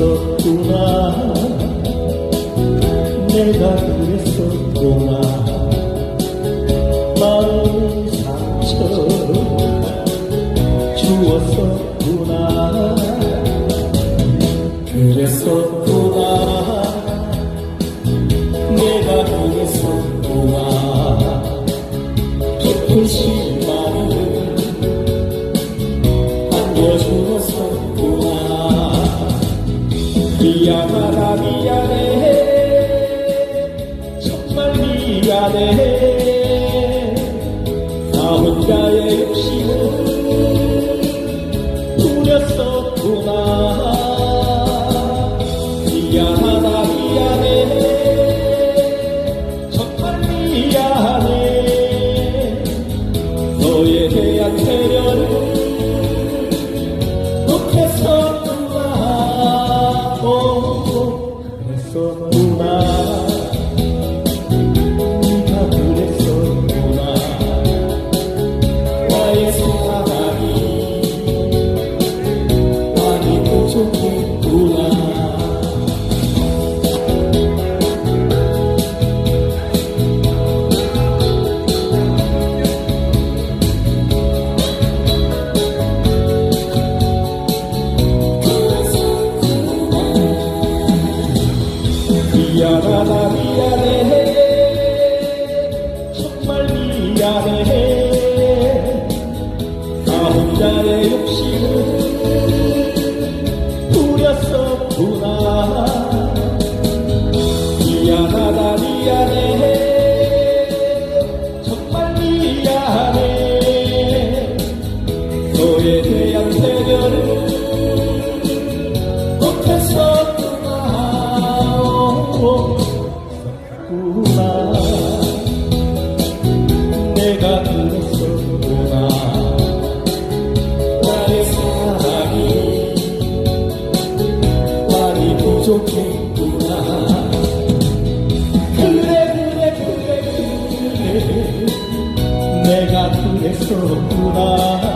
그랬었구나. 내가 그랬었구나. 마음 상처 주었었구나. 그랬었구나. 내가 그랬었구나. 깊은 시 미안하다 미안해 정말 미안해. 나 혼자의 그 미안하다 미안해. 정말 미안해. 나 혼자의 욕심을 그